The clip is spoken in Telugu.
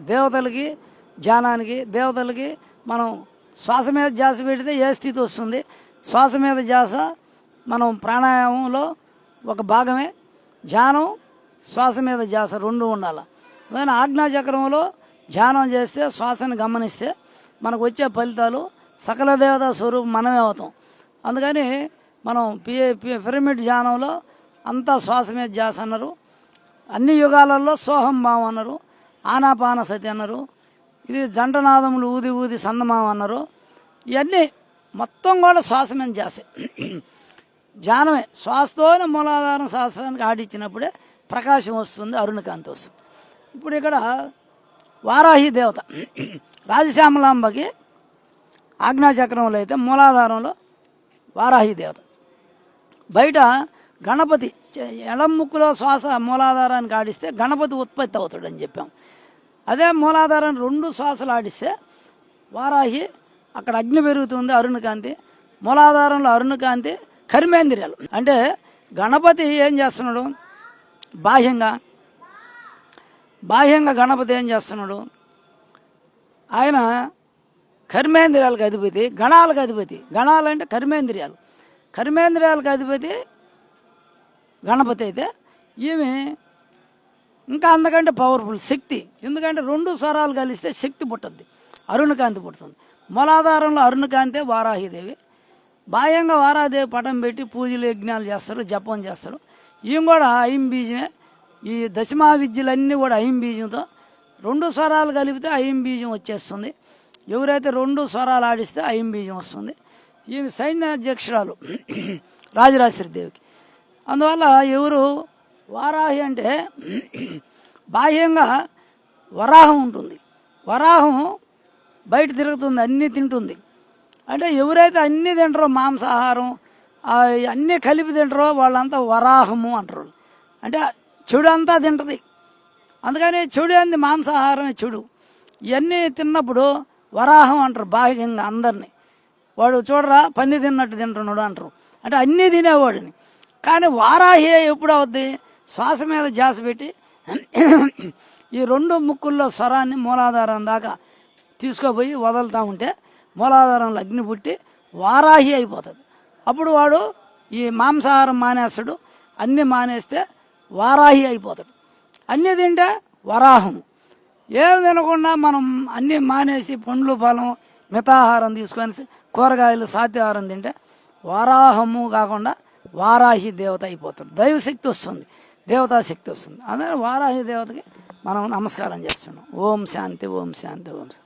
దేవతలకి ధ్యానానికి దేవతలకి మనం శ్వాస మీద ధ్యాస పెడితే ఏ స్థితి వస్తుంది? శ్వాస మీద ధ్యాస మనం ప్రాణాయామంలో ఒక భాగమే. ధ్యానం శ్వాస మీద ధ్యాస రెండు ఉండాలి. దాని ఆజ్ఞాచక్రంలో ధ్యానం చేస్తే శ్వాసను గమనిస్తే మనకు వచ్చే ఫలితాలు సకల దేవతా స్వరూపం మనమే అవుతాం. అందుకని మనం పి పి- పిరమిడ్ ధ్యానంలో అంతా శ్వాస మీద ధ్యాస అన్నారు. అన్ని యుగాలలో సోహం భావం అన్నారు. ఆనాపాన సతి అన్నారు. ఇది జంటనాదములు ఊది ఊది సందమామ అన్నారు. ఇవన్నీ మొత్తం కూడా శ్వాస మీద జానమే ధ్యానమే శ్వాసతోనే మూలాధారం శాస్త్రానికి ఆడిచ్చినప్పుడే ప్రకాశం వస్తుంది అరుణకాంతి వస్తుంది. ఇప్పుడు ఇక్కడ వారాహి దేవత రాజశ్యామలాంబకి ఆజ్ఞాచక్రంలో అయితే మూలాధారంలో వారాహి దేవత. బయట గణపతి చ- ఎడం ముక్కులో శ్వాస మూలాధారానికి ఆడిస్తే గణపతి ఉత్పత్తి అవుతాడని చెప్పాం. అదే మూలాధారాన్ని రెండు శ్వాసలు ఆడిస్తే వారాహి అక్కడ అగ్ని పెరుగుతుంది అరుణకాంతి మూలాధారంలో అరుణకాంతి కర్మేంద్రియాలు. అంటే గణపతి ఏం చేస్తున్నాడు? బాహ్యంగా బాహ్యంగా గణపతి ఏం చేస్తున్నాడు? ఆయన కర్మేంద్రియాలకు అధిపతి గణాలకు అధిపతి. గణాలు అంటే కర్మేంద్రియాలు. కర్మేంద్రియాలకు అధిపతి గణపతి అయితే ఈమె ఇంకా అందుకంటే పవర్ఫుల్ శక్తి. ఎందుకంటే రెండు స్వరాలు కలిస్తే శక్తి పుట్టద్ది. అరుణకాంతి పుడుతుంది. మూలాధారంలో అరుణకాంతే వారాహిదేవి. బాహ్యంగా వారాదేవి పటం పెట్టి పూజలు యజ్ఞాలు చేస్తారు జపం చేస్తారు. ఈమె కూడా అయం బీజమే. ఈ దశమా విద్యలన్నీ కూడా అయం బీజంతో రెండు స్వరాలు కలిపితే అయం బీజం వచ్చేస్తుంది. ఎవరైతే రెండు స్వరాలు ఆడిస్తే అయం బీజం వస్తుంది. ఈమె సైన్యాధ్యక్షురాలు రాజరాశ్రీదేవికి అందువల్ల ఎవరు వారాహి అంటే బాహ్యంగా వరాహం ఉంటుంది. వరాహం బయట తిరుగుతుంది అన్నీ తింటుంది. అంటే ఎవరైతే అన్నీ తింటారో మాంసాహారం అన్నీ కలిపి తింటారో వాళ్ళంతా వరాహము అంటారు. అంటే చెడు అంతా తింటుంది. అందుకని చెడు అంది మాంసాహారమే చెడు. ఇవన్నీ తిన్నప్పుడు వరాహం అంటారు బాహ్యంగా అందరినీ. వాడు చూడరా పంది తిన్నట్టు తింటున్నాడు అంటారు. అంటే అన్నీ తినేవాడిని. కానీ వారాహి ఎప్పుడు అవుద్ది? శ్వాస మీద జాస పెట్టి ఈ రెండు ముక్కుల్లో స్వరాన్ని మూలాధారం దాకా తీసుకుపోయి వదులుతూ ఉంటే మూలాధారంలో అగ్ని పుట్టి వారాహి అయిపోతుంది. అప్పుడు వాడు ఈ మాంసాహారం మానేస్తాడు. అన్నీ మానేస్తే వారాహి అయిపోతాడు. అన్నీ తింటే వరాహం. ఏం తినకుండా మనం అన్నీ మానేసి పండ్లు ఫలం మితాహారం తీసుకొని కూరగాయలు సాత్యాహారం తింటే వరాహము కాకుండా వారాహి దేవత అయిపోతాడు దైవశక్తి వస్తుంది. దేవతా శక్తి వస్తుంది. అందుకని వారాహి దేవతకి మనం నమస్కారం చేస్తున్నాం. ఓం శాంతి ఓం శాంతి ఓం శాంతి.